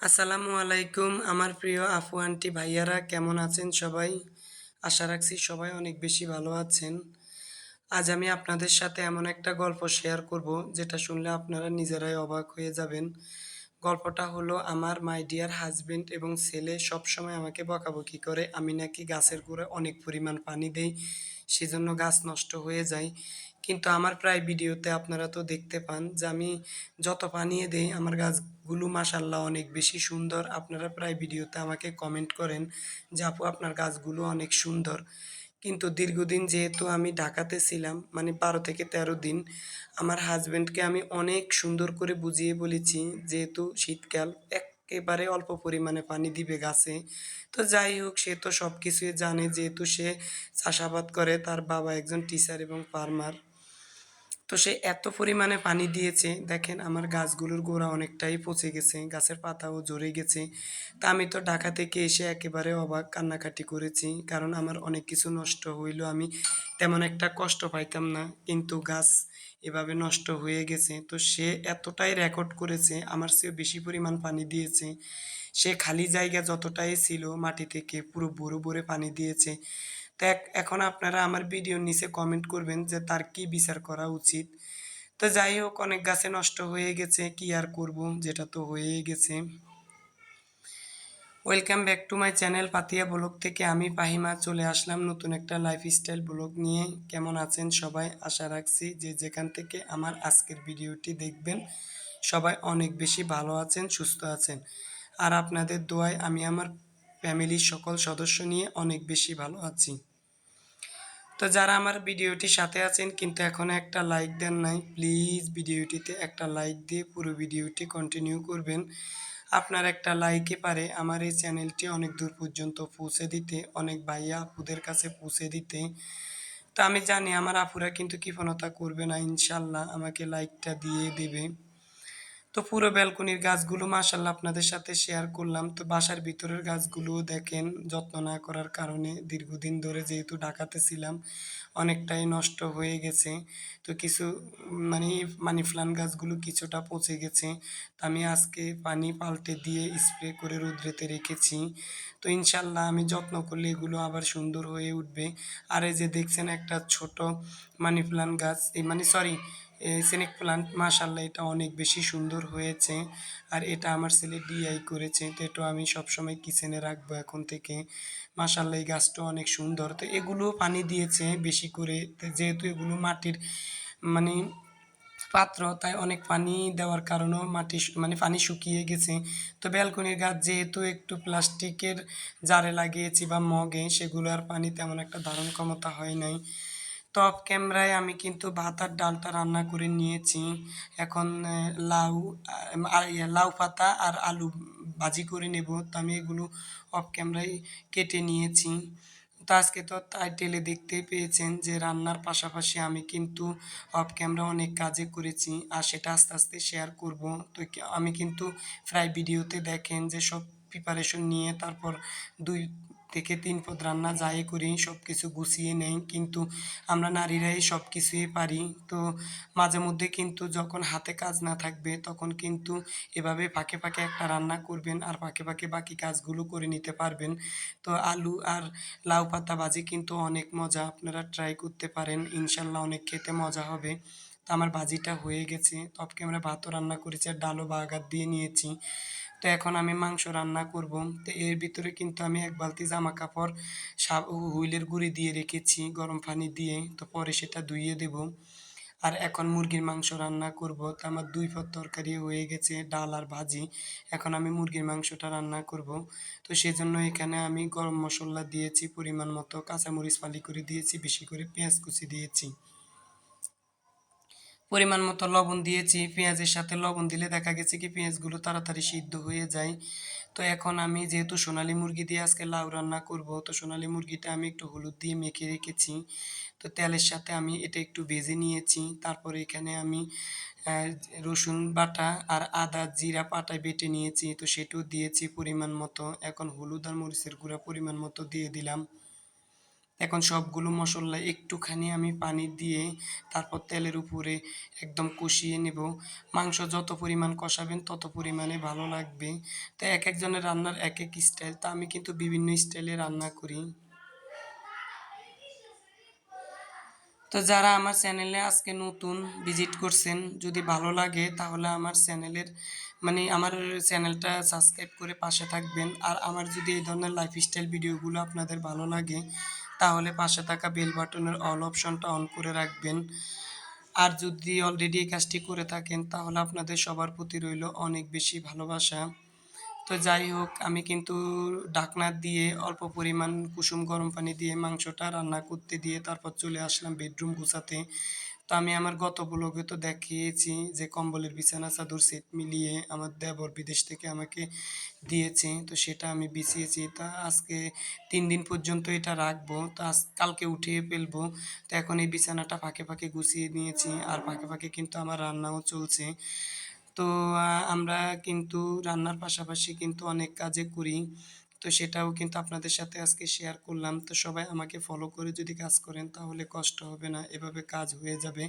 আসসালামু আলাইকুম, আমার প্রিয় আফু আন্টি, ভাইয়ারা, কেমন আছেন সবাই? আশা রাখছি সবাই অনেক বেশি ভালো আছেন। আজ আমি আপনাদের সাথে এমন একটা গল্প শেয়ার করব, যেটা শুনলে আপনারা নিজেরাই অবাক হয়ে যাবেন। গল্পটা হলো আমার মাই ডিয়ার হাজবেন্ড এবং ছেলে সবসময় আমাকে বকাবকি করে। আমি নাকি গাছের গোড়ায় অনেক পরিমাণ পানি দেই, সেজন্য গাছ নষ্ট হয়ে যায়। কিন্তু আমার প্রায় ভিডিওতে আপনারা তো দেখতে পান যে আমি যত পানিয়ে দেই, আমার গাছগুলো মাসাল্লাহ অনেক বেশি সুন্দর। আপনারা প্রায় ভিডিওতে আমাকে কমেন্ট করেন যে, আপু, আপনার গাছগুলো অনেক সুন্দর। কিন্তু দীর্ঘদিন যেহেতু আমি ঢাকাতে ছিলাম মানে বারো থেকে তেরো দিন, আমার হাজব্যান্ডকে আমি অনেক সুন্দর করে বুঝিয়ে বলেছি যেহেতু শীতকাল একেবারে অল্প পরিমাণে পানি দিবে গাছে। তো যাই হোক, সে তো সব কিছুই জানে, যেহেতু সে চাষাবাদ করে, তার বাবা একজন টিচার এবং ফার্মার তো সে এত পরিমাণে পানি দিয়েছে, দেখেন আমার গাছগুলোর গোড়া অনেকটাই পচে গেছে, গাছের পাতাও ঝরে গেছে। তা আমি তো ঢাকা থেকে এসে একেবারে অবাক কান্নাকাটি করেছি, কারণ আমার অনেক কিছু নষ্ট হইল, আমি তেমন একটা কষ্ট পাইতাম না, কিন্তু গাছ এভাবে নষ্ট হয়ে গেছে। তো সে এতটাই রেকর্ড করেছে, আমার চেয়ে বেশি পরিমাণ পানি দিয়েছে। সে খালি জায়গা যতটাই ছিল মাটি থেকে পুরো ভরে ভরে পানি দিয়েছে। তো এখন আপনারা আমার ভিডিওর নিচে কমেন্ট করবেন যে তার কি বিচার করা উচিত। তো যাই হোক, অনেক গাছে নষ্ট হয়ে গেছে, কি আর করব? যেটা তো হয়েই গেছে। Welcome back to my channel Patiya blog থেকে আমি পাহিমা চলে আসলাম নতুন একটা লাইফস্টাইল ব্লগ নিয়ে। কেমন আছেন সবাই? আশা রাখছি যে যেখান থেকে আমার আজকের ভিডিওটি দেখবেন, সবাই অনেক বেশি ভালো আছেন, সুস্থ আছেন। আর আপনাদের দোয়ায় আমি আমার ফ্যামিলির সকল সদস্য নিয়ে অনেক বেশি ভালো আছি। তো যারা আমার ভিডিওটির সাথে আছেন, কিন্তু এখনও একটা লাইক দেন নাই প্লিজ ভিডিওটিতে একটা লাইক দিয়ে পুরো ভিডিওটি কন্টিনিউ করবেন। আপনার একটা লাইকে পারে, আমার এই চ্যানেলটি অনেক দূর পর্যন্ত পৌঁছে দিতে, অনেক ভাইয়া আপুদের কাছে পৌঁছে দিতে। তো আমি জানি আমার আপুরা কিন্তু কৃপণতা করবে না, ইনশাল্লাহ আমাকে লাইকটা দিয়ে দেবে। তো পুরো ব্যালকনির গাছগুলো মাশাল্লাহ আপনাদের সাথে শেয়ার করলাম। তো বাসার ভিতরের গাছগুলো দেখেন, যত্ন না করার কারণে দীর্ঘদিন ধরে যেহেতু ঢাকাতে ছিলাম, অনেকটাই নষ্ট হয়ে গেছে। তো কিছু মানে মানি প্লান্ট গাছগুলো কিছুটা পচে গেছে। তো আমি আজকে পানি পাল্টে দিয়ে স্প্রে করে রোদ্রেতে রেখেছি। তো ইনশাল্লাহ আমি যত্ন করলে এগুলো আবার সুন্দর হয়ে উঠবে। আর এই যে দেখছেন একটা ছোট মানি প্লান্ট গাছ, এই মানে সরি সিনিক প্লান্ট মাশাল্লাহ এটা অনেক বেশি সুন্দর হয়েছে। আর এটা আমার ছেলে ডিআই করেছে, তো এটা আমি সবসময় কিচেনে রাখব এখন থেকে। মাশাল্লাহ এই গাছটা অনেক সুন্দর। তো এগুলো পানি দিয়েছে বেশি করে যেহেতু এগুলো মাটির মানে পাত্র, তাই অনেক পানি দেওয়ার কারণেও মাটি মানে পানি শুকিয়ে গেছে। তো ব্যালকনির গাছ যেহেতু একটু প্লাস্টিকের জারে লাগিয়েছি বা মগে, সেগুলো আর পানি তেমন একটা ধারণ ক্ষমতা হয় নাই। টপ ক্যামেরায় আমি কিন্তু ভাত আর ডালটা রান্না করে নিয়েছি। এখন লাউ ইয়ে, লাউ পাতা আর আলু ভাজি করে নেব। তো আমি এগুলো অফ ক্যামেরায় কেটে নিয়েছি। তো আজকে তো টাইটেলে দেখতেই পেয়েছেন যে রান্নার পাশাপাশি আমি কিন্তু অফ ক্যামেরা অনেক কাজে করেছি আর সেটা আস্তে আস্তে শেয়ার করব। তো আমি কিন্তু প্রায় ভিডিওতে দেখেন যে সব প্রিপারেশন নিয়ে তারপর দুই থেকে তিন পদ রান্না যাই করি সব কিছু গুছিয়ে নেই। কিন্তু আমরা নারীরাই সব কিছুই পারি। তো মাঝে মধ্যে কিন্তু যখন হাতে কাজ না থাকবে, তখন কিন্তু এভাবে ফাঁকে ফাঁকে একটা রান্না করবেন আর ফাঁকে ফাঁকে বাকি কাজগুলো করে নিতে পারবেন। তো আলু আর লাউ পাতা ভাজি কিন্তু অনেক মজা। আপনারা ট্রাই করতে পারেন। ইনশাল্লাহ অনেক খেতে মজা হবে। আমার ভাজিটা হয়ে গেছে। তবকে আমরা ভাতও রান্না করেছি আর ডালও বাগার দিয়ে নিয়েছি। তো এখন আমি মাংস রান্না করব। তো এর ভিতরে কিন্তু আমি এক বালতি জামা কাপড় সাব হুইলের গুঁড়ি দিয়ে রেখেছি গরম পানি দিয়ে। তো পরে সেটা ধুইয়ে দেব। আর এখন মুরগির মাংস রান্না করব। তো আমার দুই পদ তরকারি হয়ে গেছে, ডাল আর ভাজি। এখন আমি মুরগির মাংসটা রান্না করব। তো সেজন্য এখানে আমি গরম মশলা দিয়েছি, পরিমাণ মতো কাঁচামরিচ ফালি করে দিয়েছি, বেশি করে পেঁয়াজ কুচি দিয়েছি। পরিমাণ মতো লবণ দিয়েছি, পেঁয়াজের সাথে লবণ দিলে দেখা গেছে কি পেঁয়াজগুলো তাড়াতাড়ি সিদ্ধ হয়ে যায়। তো এখন আমি যেহেতু সোনালি মুরগি দিয়ে আজকে লাউ রান্না করব, তো সোনালি মুরগিটা আমি একটু হলুদ দিয়ে মেখে রেখেছি। তো তেলের সাথে আমি এটা একটু ভেজে নিয়েছি, তারপরে এখানে আমি রসুন বাটা আর আদা জিরা পাটায় বেটে নিয়েছি। তো সেটাও দিয়েছি পরিমাণ মতো, এখন হলুদ আর মরিচের গুঁড়া পরিমাণ মতো দিয়ে দিলাম। এখন সবগুলো মশলা একটুখানি আমি পানি দিয়ে তারপর তেলের উপরে একদম কষিয়ে নেব। মাংস যত পরিমাণ কষাবেন তত পরিমাণে ভালো লাগবে। তো এক একজনের রান্নার এক এক স্টাইল তা আমি কিন্তু বিভিন্ন স্টাইলে রান্না করি। তো যারা আমার চ্যানেলে আজকে নতুন ভিজিট করছেন, যদি ভালো লাগে তাহলে আমার চ্যানেলের মানে আমার চ্যানেলটা সাবস্ক্রাইব করে পাশে থাকবেন। আর আমার যদি এই ধরনের লাইফস্টাইল ভিডিওগুলো আপনাদের ভালো লাগে তাহলে পাশে থাকা বেল বাটনের অল অপশনটা অন করে রাখবেন। আর যদি অলরেডি এই কাজটি করে থাকেন, তাহলে আপনাদের সবার প্রতি রইল অনেক বেশি ভালোবাসা। তো যাই হোক, আমি কিন্তু ঢাকনা দিয়ে অল্প পরিমাণ কুসুম গরম পানি দিয়ে মাংসটা রান্না করতে দিয়ে তারপর চলে আসলাম বেডরুম গুছাতে। তো আমি আমার গত ব্লগে তো দেখিয়েছি যে কম্বলের বিছানা, চাদর, সেট মিলিয়ে আমার দেবর বিদেশ থেকে আমাকে দিয়েছে। তো সেটা আমি বিছিয়েছি। তা আজকে তিন দিন পর্যন্ত এটা রাখব। তো আজ, কালকে উঠিয়ে ফেলব। তো এখন এই বিছানাটা ফাঁকে ফাঁকে গুছিয়ে নিয়েছি আর ফাঁকে ফাঁকে কিন্তু আমার রান্নাও চলছে। তো আমরা কিন্তু রান্নার পাশাপাশি কিন্তু অনেক কাজে করি। তো সেটাও কিন্তু আপনাদের সাথে আজকে শেয়ার করলাম। তো সবাই আমাকে ফলো করে যদি কাজ করেন, তাহলে কষ্ট হবে না, এভাবে কাজ হয়ে যাবে।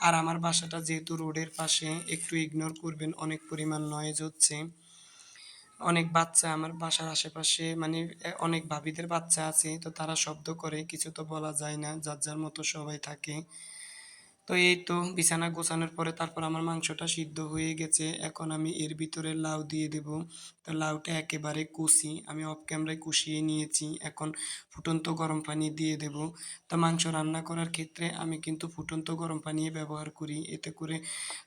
আর আমার বাসাটা যেহেতু রোডের পাশে, একটু ইগনোর করবেন, অনেক পরিমাণ নয়েজ হচ্ছে। অনেক বাচ্চা আমার বাসার আশেপাশে মানে অনেক ভাবিদের বাচ্চা আছে, তো তারা শব্দ করে, কিছু তো বলা যায় না, যার যার মতো সবাই থাকে। তো এই তো বিছানা গোছানোর পরে তারপর আমার মাংসটা সিদ্ধ হয়ে গেছে। এখন আমি এর ভিতরে লাউ দিয়ে দেব। তো লাউটা একেবারে কষি, আমি অফ ক্যামেরায় কষিয়ে নিয়েছি। এখন ফুটন্ত গরম পানি দিয়ে দেব। তো মাংস রান্না করার ক্ষেত্রে আমি কিন্তু ফুটন্ত গরম পানি ব্যবহার করি। এতে করে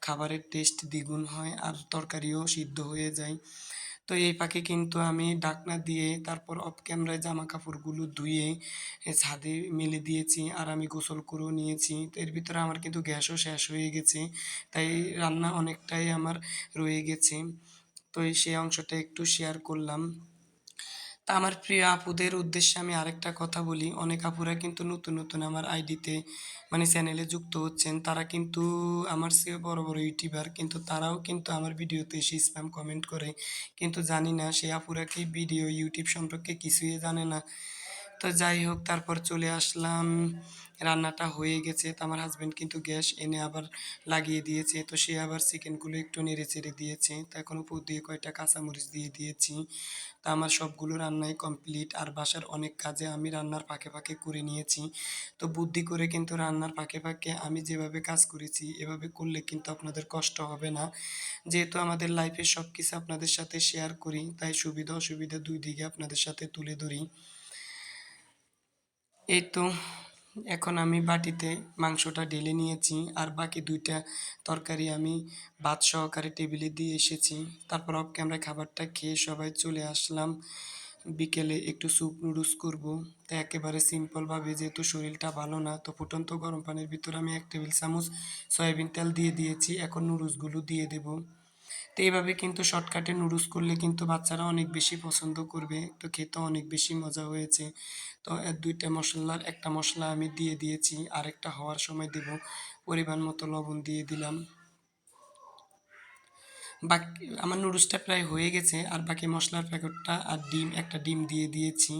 খাবারের টেস্ট দ্বিগুণ হয় আর তরকারিও সিদ্ধ হয়ে যায়। তো এই পাখি কিন্তু আমি ডাকনা দিয়ে, তারপর অফ ক্যামেরায় জামা কাপড়গুলো ধুয়ে ছাদে মেলে দিয়েছি আর আমি গোসল করেও নিয়েছি। তো এর ভিতরে আমার কিন্তু গ্যাসও শেষ হয়ে গেছে, তাই রান্না অনেকটাই আমার রয়ে গেছে। তো এই সেই অংশটা একটু শেয়ার করলাম। তা আমার প্রিয় আপুদের উদ্দেশ্যে আমি আরেকটা কথা বলি। অনেক আপুরা কিন্তু নতুন নতুন আমার আইডিতে মানে চ্যানেলে যুক্ত হচ্ছেন। তারা কিন্তু আমার সে বড় বড় ইউটিউবার, কিন্তু তারাও কিন্তু আমার ভিডিওতে এসে স্প্যাম কমেন্ট করে। কিন্তু জানি না সেই আপুরা কি ভিডিও ইউটিউব সম্পর্কে কিছুই জানে না। তো যাই হোক, তারপর চলে আসলাম। রান্নাটা হয়ে গেছে। তো আমার হাজব্যান্ড কিন্তু গ্যাস এনে আবার লাগিয়ে দিয়েছে। তো সে আবার চিকেনগুলো একটু নেড়ে চেড়ে দিয়েছে। তো এখন উপর দিয়ে কয়েকটা কাঁচামরিচ দিয়ে দিয়েছি। তো আমার সবগুলো রান্নাই কমপ্লিট আর বাসার অনেক কাজে আমি রান্নার ফাঁকে ফাঁকে করে নিয়েছি। তো বুদ্ধি করে কিন্তু রান্নার ফাঁকে ফাঁকে আমি যেভাবে কাজ করেছি, এভাবে করলে কিন্তু আপনাদের কষ্ট হবে না। যেহেতু আমাদের লাইফে সব কিছু আপনাদের সাথে শেয়ার করি, তাই সুবিধা অসুবিধা দুই দিকে আপনাদের সাথে তুলে ধরি। এই তো, এখন আমি বাটিতে মাংসটা ঢেলে নিয়েছি আর বাকি দুইটা তরকারি আমি ভাত সহকারে টেবিলে দিয়ে এসেছি। তারপর অফ ক্যামেরায় খাবারটা খেয়ে সবাই চলে আসলাম। বিকেলে একটু স্যুপ নুডলস করব। তো একেবারে সিম্পলভাবে যেহেতু শরীরটা ভালো না, তো ফুটন্ত গরম পানির ভিতরে আমি এক টেবিল চামচ সয়াবিন তেল দিয়ে দিয়েছি। এখন নুডলসগুলো দিয়ে দেবো। তো এইভাবে কিন্তু শর্টকাটে নুডলস করলে কিন্তু বাচ্চারা অনেক বেশি পছন্দ করবে, তো খেতে অনেক বেশি মজা হয়েছে। তো দুইটা মশলার একটা মশলা আমি দিয়ে দিয়েছি, আরেকটা হওয়ার সময় দেব, পরিমাণ মতো লবণ দিয়ে দিলাম। বাকি, আমার নুডলসটা প্রায় হয়ে গেছে আর বাকি মশলার প্যাকেটটা আর ডিম, একটা ডিম দিয়ে দিয়েছি।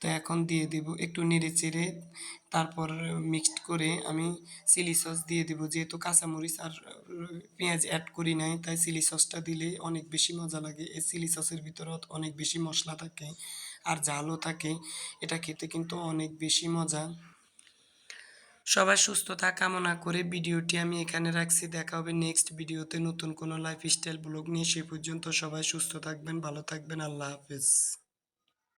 তো এখন দিয়ে দেব একটু নেড়ে চেড়ে, তারপর মিক্সড করে আমি চিলি সস দিয়ে দেবো। যেহেতু কাঁচামরিচ আর, পেঁয়াজ অ্যাড করি নাই, তাই চিলি সসটা দিলে অনেক বেশি মজা লাগে। এই চিলি সসের ভিতরত অনেক বেশি মশলা থাকে আর ঝালও থাকে। এটা খেতে কিন্তু অনেক বেশি মজা। সবাই সুস্থতা কামনা করে ভিডিওটি আমি এখানে রাখছি। দেখা হবে নেক্সট ভিডিওতে নতুন কোনো লাইফস্টাইল ব্লগ নিয়ে। সে পর্যন্ত সবাই সুস্থ থাকবেন, ভালো থাকবেন। আল্লাহ হাফেজ।